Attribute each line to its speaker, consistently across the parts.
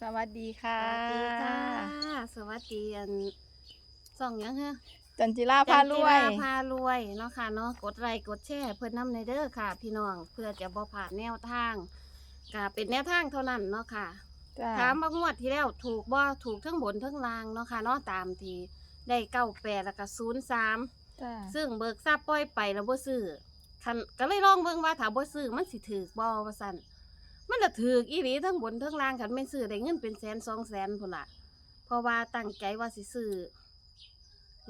Speaker 1: สวัสดีค่ะ
Speaker 2: สวัสดีค่ะ สวัสดีอันส่องหยังฮะ
Speaker 1: จันจิราพารวย
Speaker 2: จันจิราพารวยเนาะค่ะเนาะกดไลค์กดแชร์เพื่อนน้ำในเด้อค่ะ พี่น้องเพื่อจะบ่ผ่านแนวทางก็เป็นแนวทางเท่านั้นเนาะค่ะ
Speaker 1: จ้า
Speaker 2: ถามว่างวดที่แล้วถูกบ่ถูกทั้งบนทั้งล่างเนาะค่ะเนาะตามที่ได้เก้าแปดแล้วก็ศูนย์สาม
Speaker 1: จ้า
Speaker 2: ซึ่งเบิกทราบปล่อยไปแล้วบ่ซื้อคันก็เลยลองเบิ่งว่าถ้าบ่ซื้อมันสิถูกบ่ว่าซั่น มันก็ถูกอีหลีทั้งบนทั้งล่างคันไม่ซื้อได้เงินเป็นแสนสองแสนพุ่นล่ะเพราะว่าตั้งใจว่าสิซื้อ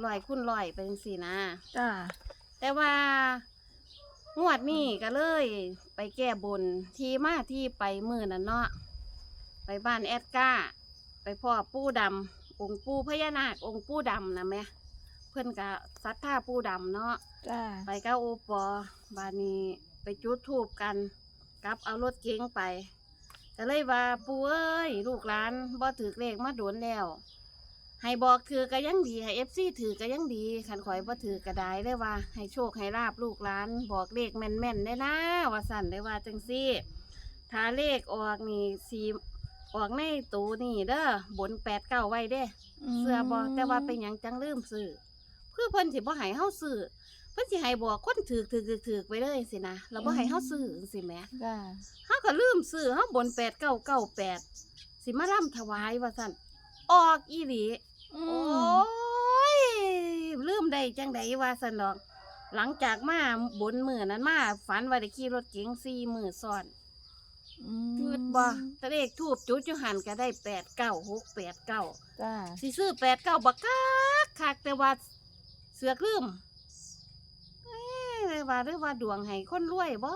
Speaker 2: ร้อยคูณร้อยไปจังซี่นะ
Speaker 1: จ้า
Speaker 2: แต่ว่างวดนี้ก็เลย ไปแก้บนที่มาที่ไปมือนั่นเนาะไปบ้านแอดก้า ไปพ่อปู่ดำองค์ปู่พญานาคองค์ปู่ดำนะแม่เพื่อนกะซัดท่าปู่ดำเนาะ
Speaker 1: จ้า
Speaker 2: ไปก็โอปอบานนี้ไปจุดทูบกัน กลับเอารถเก๋งไปก็เลยว่าปู่เอ้ยลูกหลานบ่ถือเลขมาโดนแล้ว ให้บอกถือก็ยังดีให้เอฟซีถือก็ยังดีขันข่อยบ่ถือก็ได้เลยว่า ให้โชคให้ลาบลูกหลาน บอกเลขแม่นๆได้นะว่าสั่นได้ว่าจังซี่ถ้าเลขออกนี่สีออกในตูนี่เด้อบนแปดเก้าไว้เด้ เสื้อบอแต่ว่าเป็นหยังจังลืมซื้อเพื่อเพิ่นสิบ่ให้เฮาซื้อ เพิ่นสิให้บอกคนถือถือถือถือไปเลยสินะแล้วบ่ให้เฮาซื้อจังซี่แหม
Speaker 1: จ้า
Speaker 2: เฮาก็ลืมซื้อเฮาบน8998สิมาร่ำถวายว่าซั่นออกอีหลี
Speaker 1: อื
Speaker 2: โอ้
Speaker 1: ม
Speaker 2: ยลืมได้จังไดว่าซั่นดอก หลังจากมาบนมื้อนั้นมาฝันว่าได้ขี่รถเก๋ง4มื้อซ้อน
Speaker 1: อืม
Speaker 2: คืดบ่แตะเลขทูบจุดอยู่หันก็ได้89 689
Speaker 1: จ้า
Speaker 2: สิซื้อแปดเก้าบักคักคักแต่ว่าเสือกลืมเอ้ยว่าหรือว่าดวงให้คนรวยบ่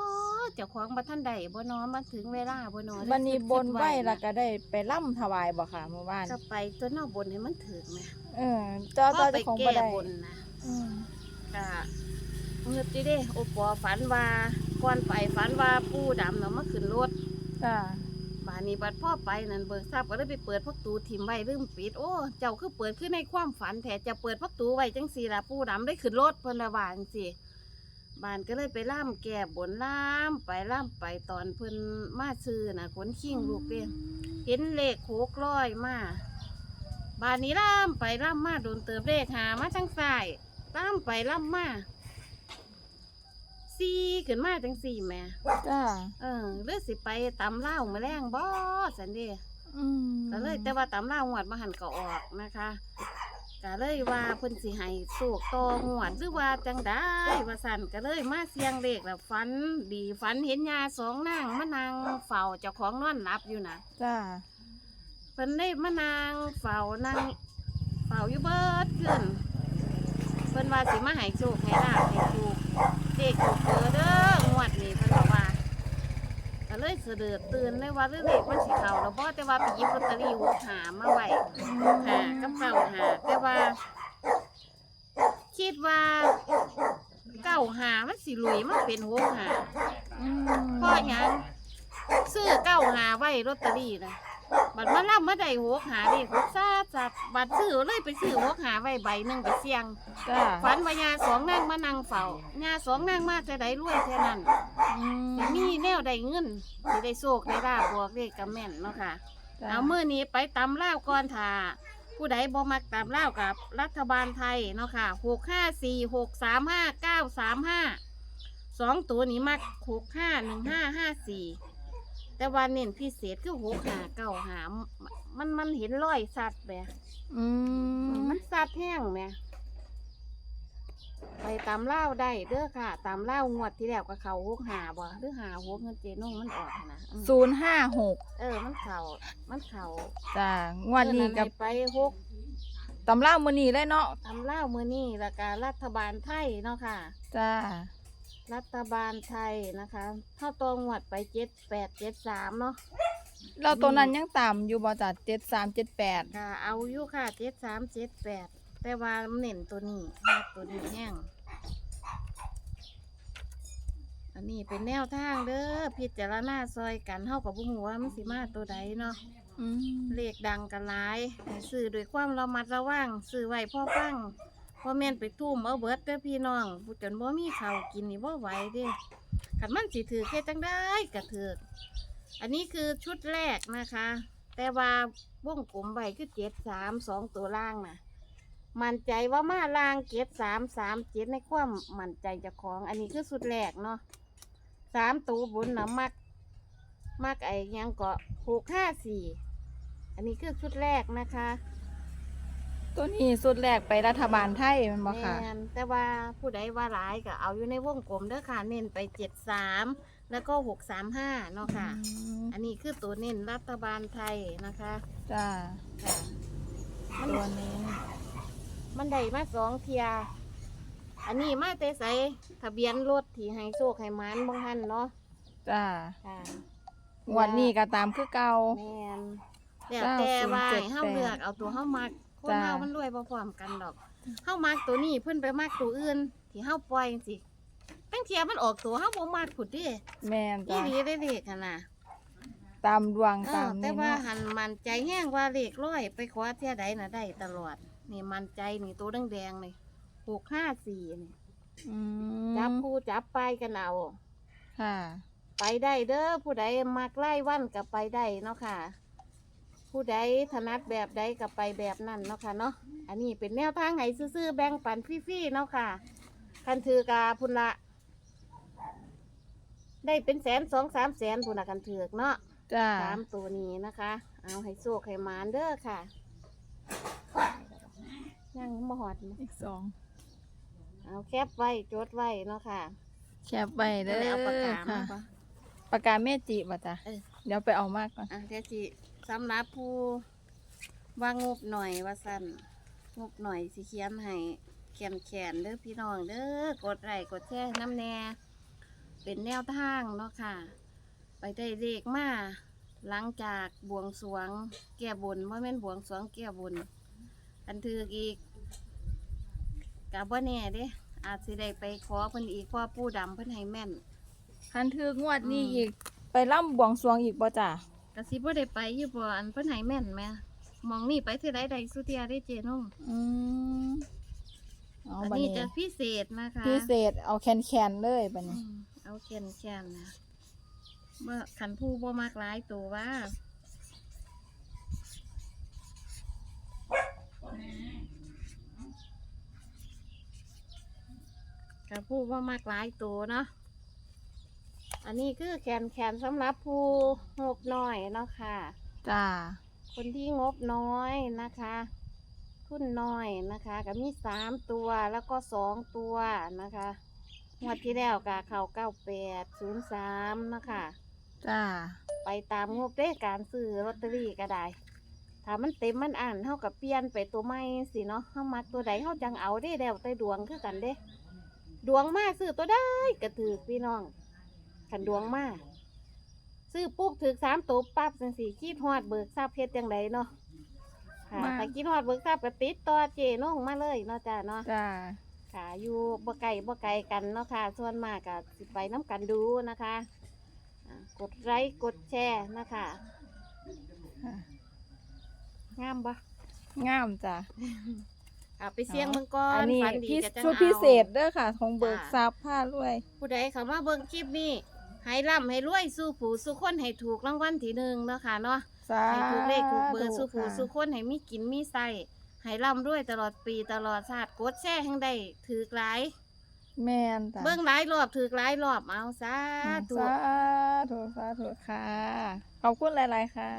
Speaker 2: เจ้าของบ่ทันใดบ่นอนมาถึงเวลาบ่นอน
Speaker 1: วันนี้บนไหว
Speaker 2: คิด
Speaker 1: แล้วก็ได้ไปล่ำถวายบ่ค่ะเมื่อวาน
Speaker 2: ก็ไปตัวนอกบนให้มันถึงแหม
Speaker 1: เออเจ้า
Speaker 2: ก็
Speaker 1: เจ้า
Speaker 2: ไป
Speaker 1: เจ้าของ
Speaker 2: แก้
Speaker 1: บ่ได้
Speaker 2: บนนะ
Speaker 1: อืม
Speaker 2: ก็เมื่อติเด้โอปอฝันว่าก่อนไปฝันว่าปู่ดำเนาะมาขึ้นรถ
Speaker 1: จ้า
Speaker 2: บานนี้บัดพ่อไปนั่นเบิกทราบก็เลยไปเปิดพักตูทิมไว้ลืมปิดโอ้เจ้าคือเปิดขึ้นในความฝันแถจะเปิดพักตูไว้จังสีละปู่ดำได้ขึ้นรถเพิ่นละว่าจังสิ บานก็เลยไปล่ามแก่บนล่ามไปล่ามไปตอนเพิ่นมาซื้อน่ะขนขิงลูกเด้เห็นเลขโคกร้อยมาบานนี้ล่ามไปล่ามมาโดนเติบเลขหามาทั้งสายล่ามไปล่ามมาซีขึ้นมาจังสี่แหม่
Speaker 1: จ้า
Speaker 2: เออหรือสิไปตำเล่าวมาแรงบ่สันเดี
Speaker 1: อืม
Speaker 2: ก็เลยแต่ว่าตำเล่าวหวดมาหันก็ออกนะคะ ก็เลยว่าเพิ่นสิให้สูกตอหวดหรือว่าจังได้ว่าสันก็เลยมาเสียงเลขแบบฝันดีฝันเห็นยาสองนางมานางเฝ้าเจ้าของนอนหลับอยู่นะ
Speaker 1: จ้า
Speaker 2: เพิ่นได้มานางเฝ้านางเฝ้าอยู่เบิดขึ้นเพิ่นว่าสิมาให้โชคให้ลาบให้ถูกเด็กถูกเจอเด้องวดนี้เพิ่นบอ ก็เลยเสดือดตื่นเลยว่าเรื่องเด็กมันสิเขาแล้วบ่แต่ว่าไปหยิบลอตเตอรี่หกหามาไว้หากับเก่าหาแต่ว่า คิดว่าเก่าหามันสิลุยมันเป็นหกหาเพราะหยังซื้อเก่าหาไว้ลอตเตอรี่นะ บัดมาล่ำมาได้หกหาเด็กหกซาจัดบัดซื้อเลยไปซื้อหกหาไว้ใบหนึ่งไปเสี่ยง
Speaker 1: จ้า
Speaker 2: ฝันว่ายาสองนางมานั่งเฝ้ายาสองนางมาจะได้รวยแค่นั้น
Speaker 1: อืม
Speaker 2: สิมีแนวได้เงินสิได้โชคได้ลาบบวกเลขกับแม่นเนาะค่ะ
Speaker 1: จ้า
Speaker 2: เอามื้อนี้ไปตำล่าวก่อนค่ะ ผู้ใดบ่มักตำล่าวกับรัฐบาลไทยเนาะค่ะหกห้าสี่หกสามห้าเก้าสามห้าสองตัวนี้มักหกห้าหนึ่งห้าห้าสี่ แต่ว่าเน้นพิเศษคือหกหาเก้าหามันมันเห็นรอยสัตว์แบบ
Speaker 1: อืม
Speaker 2: มันสัตว์แห้งแหมไปตำล่าวได้เด้อค่ะตำล่าวงวดที่แล้วก็เขาหกหาบ่หรือหาหกเงินเจนุ่งมันออกนะอืม
Speaker 1: ศูนย์ห้าหก
Speaker 2: เออ มันเข่ามันเข่า
Speaker 1: จ้างวดนี้กับ
Speaker 2: เออไปหก
Speaker 1: ตำเล่ามือนี้เลยเนาะ
Speaker 2: ทำเล่าวมือนี่และการรัฐบาลไทยเนาะค่ะ
Speaker 1: จ้า
Speaker 2: รัฐบาลไทยนะคะเข้าตรงหวัดไปเจ็ดแปดเจ็ดสามเนาะ
Speaker 1: เราตัวนั้นยังต่ำอยู่บ่จ้าเจ็ดสามเจ็ดแปด
Speaker 2: ค่ะ เอาอยู่ค่ะเจ็ดสามเจ็ดแปดแต่ว่าเน้นตัวนี้มากตัวนี้แห้งอันนี้เป็นแนวทางเด้อพิจารณาซอยกันเท่ากับบุหัวามันสิมาตัวใดเนาะ
Speaker 1: อืม
Speaker 2: เลขดังกันหลายให้ซื้อด้วยความระมัดระวังซื้อไว้พ่อฟัง พ่อแม่นไปทุ่มเอาเบิดเด้อพี่น้องผู้จนบ่มีข้าวกินนี่บ่ไหวเด้คันมันสิถือแค่จังได้ก็ถืออันนี้คือชุดแรกนะคะ แต่ว่าวงกลมไว้คือเจ็ดสามสองตัวล่างนะมั่นใจว่ามาล่างเจ็ดสามสามเจ็ดในความมั่นใจจากของ อันนี้คือสุดแรกเนาะสามตัวบนนะมัก มักไอ้ยังเกาะหกห้าสี่อันนี้คือชุดแรกนะคะ
Speaker 1: ตัวนี้สุดแรกไปรัฐบาลไทยแมันบ่ค่ะ
Speaker 2: แม่นแต่ว่าผู้ใดว่าหลายก็เอาอยู่ในวงกลมเด้อค่ะ เน้นไปเจ็ดสามแล้วก็หกสามห้าเนาะค่ะ
Speaker 1: อืม
Speaker 2: อันนี้คือตัวเน้นรัฐบาลไทยนะคะ
Speaker 1: จ้า
Speaker 2: ค่ะมัน
Speaker 1: ตัวนี้
Speaker 2: มันได้มาสองเทีย อันนี้มาแต่ใสทะเบียนรถที่ให้โชคให้หมานบางท่านเนาะ
Speaker 1: จ้า
Speaker 2: ค่ะ
Speaker 1: งวันนี้ก็ตามคือเก่า
Speaker 2: แมนแล้ว
Speaker 1: เก้า
Speaker 2: แต่
Speaker 1: ศูนย์
Speaker 2: ว่า
Speaker 1: เจ็ด
Speaker 2: ให้เฮา
Speaker 1: แปด
Speaker 2: เลือกเอาตัวเฮามัก คน
Speaker 1: จ้า
Speaker 2: เฮามันรวยบ่พร้อมกันดอกเฮามักตัวนี้เพิ่นไปมักตัวอื่น ที่เฮาปล่อยจังซี่ตั้งเทียมันออกตัวเฮาบ่มักพุ่นเด้
Speaker 1: แม่น
Speaker 2: อี
Speaker 1: จ้า
Speaker 2: หลีได้เลขหั่นน่ะ
Speaker 1: ตามดวง
Speaker 2: เอ
Speaker 1: ตา
Speaker 2: อ
Speaker 1: ม
Speaker 2: แต่
Speaker 1: นี้
Speaker 2: ว่า
Speaker 1: เนาะ
Speaker 2: หันมันใจแห้งว่าเลขร้อยไปขวาเที่ยใดน่ะได้ตลอด นี่มันใจนี่ตัวแดงๆนี่654นี่
Speaker 1: อืม
Speaker 2: จับคู่จับไปกันเอา
Speaker 1: ค่ะ
Speaker 2: ไปได้เด้อผู้ใดมักไล่วันกับไปได้เนาะค่ะ ผู้ใดถนัดแบบใดกับไปแบบนั้นเนาะค่ะเนาะอันนี้เป็นแนวทางให้ซื่อๆแบ่งปันฟรีๆเนาะค่ะคันถือกาพุ่นละ ได้เป็นแสนสองสามแสนพุ่นละคันถือกเนาะ
Speaker 1: จ้า
Speaker 2: สามตัวนี้นะคะ เอาให้โชคให้หมานเด้อค่ะยังมาหอดมั้ย
Speaker 1: อีกสอง
Speaker 2: เอาแคปไว้จดไว้เนาะค่ะ
Speaker 1: แคบไปเด้อ
Speaker 2: แล้วเอาปากกามา
Speaker 1: ค่ะ
Speaker 2: ปะ
Speaker 1: ปากกาเมจิบ่จ้ะ
Speaker 2: เออ
Speaker 1: เดี๋ยวไปเอามากก่อน
Speaker 2: อะเดี๋ยวสิ สำหรับผู้ว่างบหน่อยว่าสั่นงบหน่อยสิเขียนให้แขนแขนๆเด้อพี่น้องเด้อกดไลค์กดแชร์น้ำแน่เป็นแนวทางเนาะค่ะ ไปได้เลขมาหลังจากบวงสรวงแก้บนว่าแม่นบวงสรวงแก้บนอันถืออีกกับว่าแน่เด้ อาจสิได้ไปขอเพิ่นอีกเพราะว่าปู่ดำเพิ่นให้แม่น
Speaker 1: คันถืองวดนี้
Speaker 2: อืม
Speaker 1: อีก ไปล่ำบวงสรวงอีกบ่จ้ะ
Speaker 2: กะสิบ่ได้ไปอยู่บ่อันเพิ่นให้แม่นแหม่มองนี่ไปเท่าใดใดสุเทียได้เจนุ่ง
Speaker 1: อืมเอา
Speaker 2: อัน
Speaker 1: บัด
Speaker 2: นี้
Speaker 1: นี้
Speaker 2: จะพิเศษนะคะ
Speaker 1: พิเศษเอาแคนแคนๆเลยบัด
Speaker 2: อื
Speaker 1: นี้
Speaker 2: มเอาแคนแคนๆนะเมื่อขันผู้บ่มากหลายตัวว่าขันผู้บ่มากหลายตัวเนาะ อันนี้คือแคนแคนสำหรับผู้งบน้อยเนาะค่ะ
Speaker 1: จ้า
Speaker 2: คนที่งบน้อยนะคะทุนน้อยนะคะก็มีสามตัวแล้วก็สองตัวนะคะงวดที่แล้วก็เขาเก้าแปดศูนย์สามนะคะ
Speaker 1: จ้า
Speaker 2: ไปตามงบได้การซื้อลอตเตอรี่ก็ได้ถ้ามันเต็มมันอ่านเท่ากับเปลี่ยนไปตัวใหม่สิเนาะเฮามักตัวใดเฮาจังเอาได้แล้วแต่ดวงคือกันเด้ ดวงมาซื้อตัวได้กระถือพี่น้อง ขันดวงมาซื้อปุ๊บถือสามตัวปั๊บจังสี่คิดฮอดเบิกทราบเพชรจังไดเนาะค่ะ
Speaker 1: มา
Speaker 2: ถ้าคิดฮอดเบิกทราบก็ติดต่อเจน้องมาเลยเนาะจ้าเนาะ
Speaker 1: จ้า
Speaker 2: ค่ะอยู่บ่ไกลบ่ไกลกันเนาะค่ะ ส่วนมากก็สิไปน้ำกันดูนะคะอ่ากดไลค์กดแชร์นะคะ
Speaker 1: ค่ะ
Speaker 2: งามบ่
Speaker 1: งามจ้ะ
Speaker 2: อ่าไปเสี่ยงเมืองก่อ
Speaker 1: อั
Speaker 2: น
Speaker 1: นนี้
Speaker 2: ฝันดี
Speaker 1: พิ
Speaker 2: ก็จัง
Speaker 1: ชุด
Speaker 2: เอา
Speaker 1: พิเศษเด้อค่ะ ของเบิก
Speaker 2: จ้า
Speaker 1: ทรัพย์ผ้าด้วย
Speaker 2: ผู้ใดเข้ามาเบิ่งคลิปนี้ ให้ร่ำให้รวยสู้ผู้สู้คนให้ถูกรางวัลที่หนึ่งเนาะค่ะเนาะ
Speaker 1: สา
Speaker 2: ให้ถูกเลขถูกเบอร์สู้ผู้
Speaker 1: ค่ะ
Speaker 2: สู้คนให้มีกินมีใส่ให้ร่ำรวยตลอดปีตลอดชาติกดแชร์ให้ได้ถือหลาย
Speaker 1: แม่นจ้ะ
Speaker 2: เบิ่งหลายรอบถือหลายรอบเอาซาธุ
Speaker 1: สาธุสาธุค่ะ ขอบคุณหลาย ๆ ค่ะ